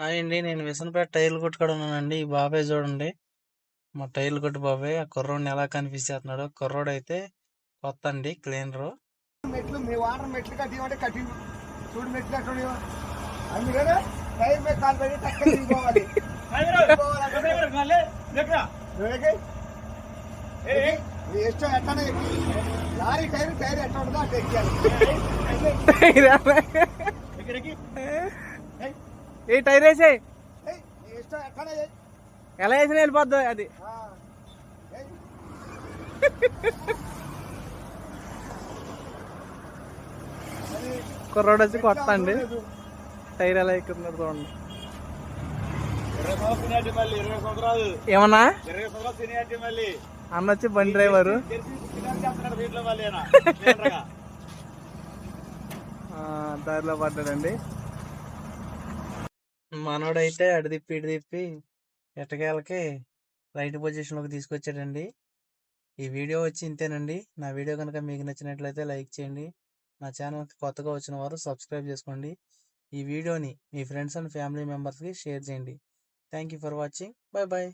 Hi అండి. నేను విసనపేట టైర్లు కొట్టు కాడ ఉన్నానండి. ఈ బాబాయ్ చూడండి. మా టైర్లు కొట్టు బాబాయ్. ఆ కుర్రోడిని ఎలా కనిపిస్తున్నాడు కుర్రోడు అయితే కొత్త అండి క్లీనరు. మెట్లు మీ వాటర్ మెట్లు కట్టివ్వండి కట్టి చూడు మెట్లు ఉండేవో. అందుకనే టైర్ మీద కాలు పెట్టి టక్కన దిగిపోవాలి ఇష్టం ఎట్టానే ఎక్కి. లారీ టైర్ టైర్ ఎట్లా ఉంటుందో అట్లా ఎక్కాలి ఏ టైర్ వేసే. ఎలా వేసినా వెళ్ళిపోద్ది అది. కుర్రోడు వచ్చి కొత్త అండి. టైర్ ఎలా ఎక్కుతున్నారు చూడండి. ఏమన్నా? అన్న వచ్చి బండి డ్రైవరు. ఆ, దారిలో పడ్డాడండి. మనోడైతే అటు తిప్పి ఇటు తిప్పి ఎట్టకేలకి రైట్ పొజిషన్లోకి తీసుకొచ్చాడండి. ఈ వీడియో వచ్చి ఇంతేనండి. నా వీడియో కనుక మీకు నచ్చినట్లయితే లైక్ చేయండి. నా ఛానల్కి కొత్తగా వచ్చిన వారు సబ్స్క్రైబ్ చేసుకోండి. ఈ వీడియోని మీ ఫ్రెండ్స్ అండ్ ఫ్యామిలీ మెంబర్స్కి షేర్ చేయండి. Thank you for watching. Bye bye